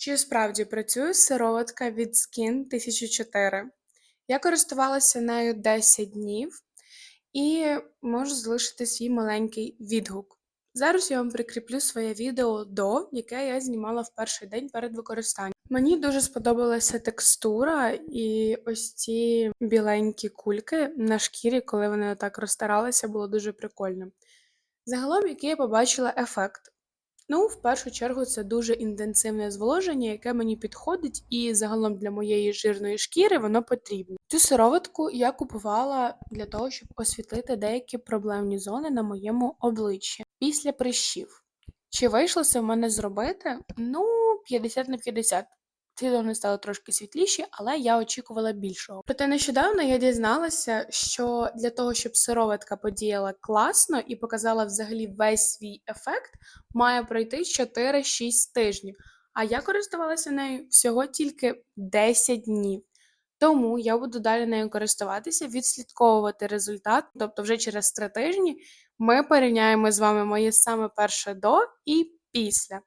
Чи справді працює сироватка від Skin 1004? Я користувалася нею 10 днів і можу залишити свій маленький відгук. Зараз я вам прикріплю своє відео до, яке я знімала в перший день перед використанням. Мені дуже сподобалася текстура і ось ці біленькі кульки на шкірі, коли вони отак розтиралися, було дуже прикольно. Загалом, який я побачила ефект. Ну, в першу чергу, це дуже інтенсивне зволоження, яке мені підходить, і загалом для моєї жирної шкіри воно потрібно. Цю сироватку я купувала для того, щоб освітлити деякі проблемні зони на моєму обличчі після прищів. Чи вийшло це в мене зробити? Ну, 50 на 50. Ці зони стали трошки світліші, але я очікувала більшого. Проте нещодавно я дізналася, що для того, щоб сироватка подіяла класно і показала взагалі весь свій ефект, має пройти 4-6 тижнів. А я користувалася нею всього тільки 10 днів. Тому я буду далі нею користуватися, відслідковувати результат. Тобто, вже через 3 тижні ми порівняємо з вами моє саме перше до і після.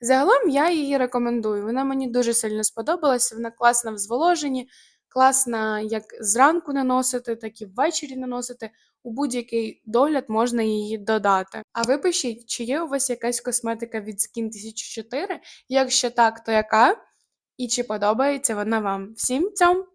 Загалом я її рекомендую. Вона мені дуже сильно сподобалася. Вона класна в зволоженні, класна як зранку наносити, так і ввечері наносити. У будь-який догляд можна її додати. А ви пишіть, чи є у вас якась косметика від Skin 1004? Якщо так, то яка? І чи подобається вона вам? Всім цьому!